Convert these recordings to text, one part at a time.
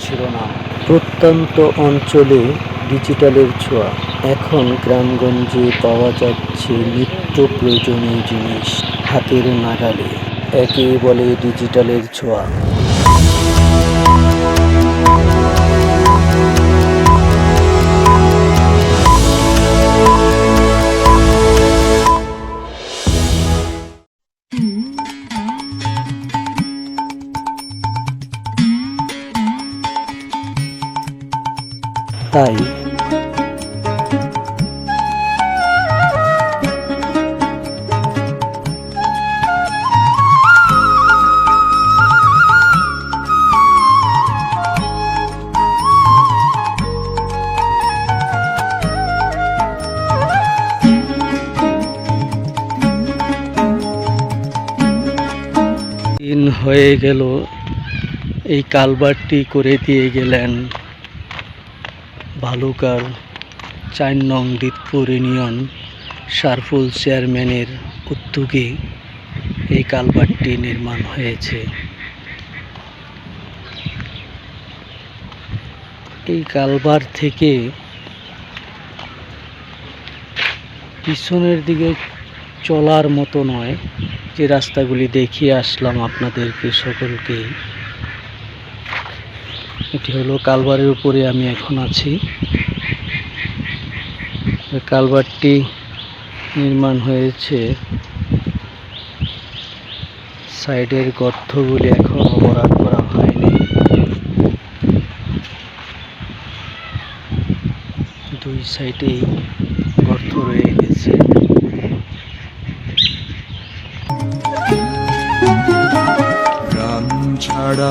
শিরোনাম। প্রত্যন্ত অঞ্চলে ডিজিটালের ছোঁয়া। এখন গ্রামগঞ্জে পাওয়া যাচ্ছে নিত্য প্রয়োজনীয় জিনিস হাতের নাগালে। একে বলে ডিজিটালের ছোঁয়া। তাই। দিন হয়ে গেল এই কালবারটি করে দিয়ে গেলেন। ভালুকার চার নং দিতপুর ইউনিয়ন সারফুল চেয়ারম্যানের উদ্যোগে এই কালভার্টটি নির্মাণ হয়েছে। এই কালভার থেকে পিছনের দিকে চলার মতো নয়, যে রাস্তাগুলি দেখিয়ে আসলাম আপনাদেরকে সকলকে। এটি হলো কালভারের উপরে আমি এখন আছি। কালভারটি নির্মাণ হয়েছে সাইডের গর্তগুলি এখন অবরাট করা হয়নি। দুই সাইডেই গর্ত রয়ে গেছে। ছাড়া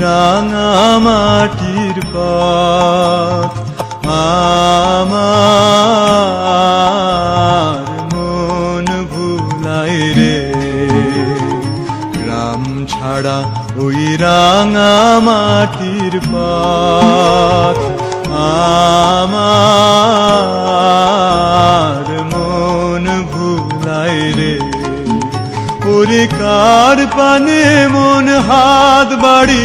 রাঙা মাটির পথ। আমার মন ভুলাই রে। গ্রাম ছাড়া ওই রাঙা মাটির পথ। আমার মন ভুলাই রে। ওরে কার পানে মন হাত ওরে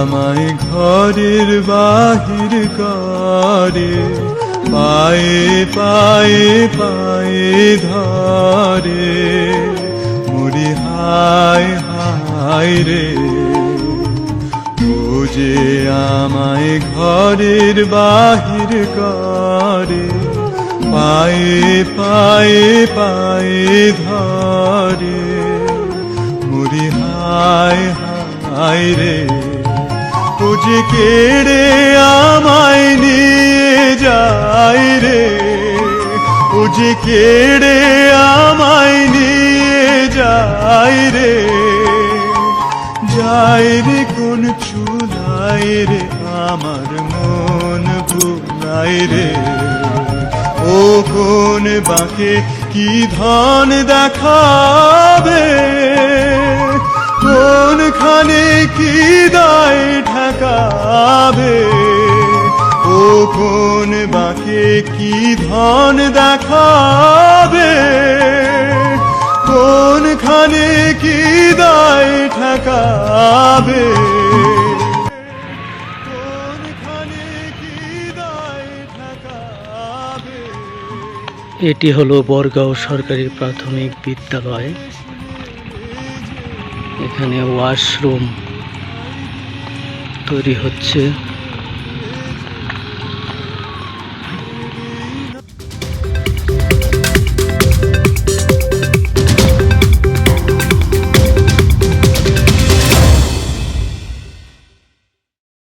আমায় ঘরের বাহির করে, পায়ে পায়ে পায়ে ধরে। মুড়ি হায় হায় রে যে আমায় ঘরের বাহির করে, পায়ে পায়ে পায়ে ধরে। মুড়ি হায় হায় রে যে কেড়ে আমায় নিয়ে যায় রে। ও কেড়ে আমায় নিয়ে যায় রে। যায় রে কোন চুলায় রে, আমার মন ভুলায় রে। ও কোন বাঁকে কি ধন দেখাবে? কোনখানে কি দায় ঠেকাবে? ও কোন বাকে কি ধন দেখাবে? কোনখানে কি দায় ঠেকাবে? এটি হলো বরগাঁও সরকারি প্রাথমিক বিদ্যালয়। এখানে ওয়াশরুম তৈরি হচ্ছে।